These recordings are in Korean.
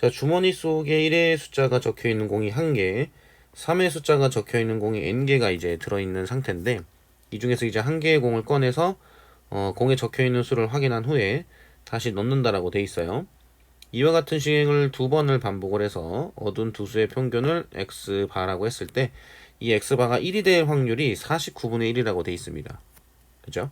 자, 주머니 속에 1의 숫자가 적혀 있는 공이 1개, 3의 숫자가 적혀 있는 공이 n개가 이제 들어 있는 상태인데 이 중에서 이제 한 개의 공을 꺼내서 어, 공에 적혀 있는 수를 확인한 후에 다시 넣는다라고 돼 있어요. 이와 같은 시행을 두 번을 반복을 해서 얻은 두 수의 평균을 x바라고 했을 때 이 x바가 1이 될 확률이 49분의 1이라고 돼 있습니다. 그죠?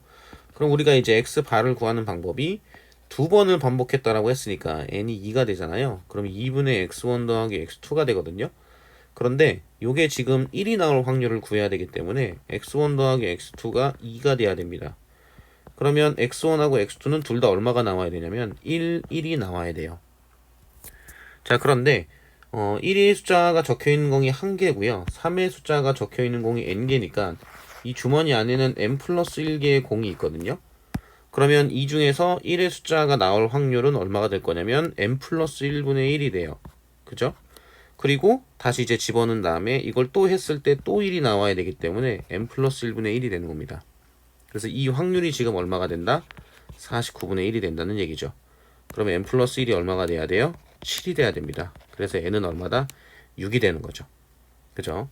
그럼 우리가 이제 x바를 구하는 방법이 두 번을 반복했다라고 했으니까 n이 2가 되잖아요. 그럼 2분의 x1 더하기 x2가 되거든요. 그런데 요게 지금 1이 나올 확률을 구해야 되기 때문에 x1 더하기 x2가 2가 돼야 됩니다. 그러면 x1하고 x2는 둘 다 얼마가 나와야 되냐면 1, 1이 나와야 돼요. 자, 그런데 어, 1의 숫자가 적혀 있는 공이 1개고요. 3의 숫자가 적혀 있는 공이 n개니까 이 주머니 안에는 n 플러스 1개의 공이 있거든요. 그러면 이 중에서 1의 숫자가 나올 확률은 얼마가 될 거냐면 n 플러스 1분의 1이 돼요. 그죠? 그리고 다시 이제 집어넣은 다음에 이걸 또 했을 때 또 1이 나와야 되기 때문에 n 플러스 1분의 1이 되는 겁니다. 그래서 이 확률이 지금 얼마가 된다? 49분의 1이 된다는 얘기죠. 그러면 n 플러스 1이 얼마가 돼야 돼요? 7이 돼야 됩니다. 그래서 n은 얼마다? 6이 되는 거죠. 그죠?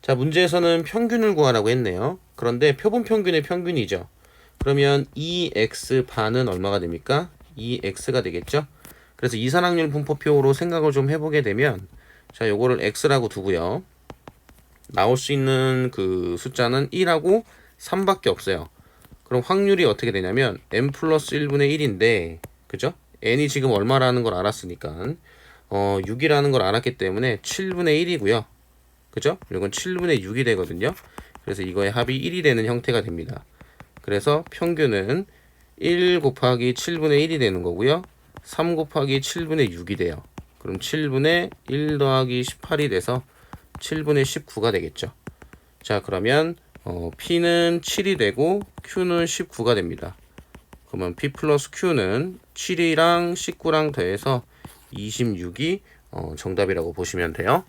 자, 문제에서는 평균을 구하라고 했네요. 그런데 표본 평균의 평균이죠. 그러면 2x 반은 얼마가 됩니까? 2x가 되겠죠? 그래서 이산확률 분포표로 생각을 좀 해보게 되면 자, 요거를 x라고 두고요. 나올 수 있는 그 숫자는 1하고 3밖에 없어요. 그럼 확률이 어떻게 되냐면 n 플러스 1분의 1인데 그죠? n이 지금 얼마라는 걸 알았으니까 어 6이라는 걸 알았기 때문에 7분의 1이고요. 그죠? 이건 7분의 6이 되거든요. 그래서 이거의 합이 1이 되는 형태가 됩니다. 그래서 평균은 1 곱하기 7분의 1이 되는 거고요. 3 곱하기 7분의 6이 돼요. 그럼 7분의 1 더하기 18이 돼서 7분의 19가 되겠죠. 자, 그러면 어, P는 7이 되고 Q는 19가 됩니다. 그러면 P 플러스 Q는 7이랑 19랑 더해서 26이 어, 정답이라고 보시면 돼요.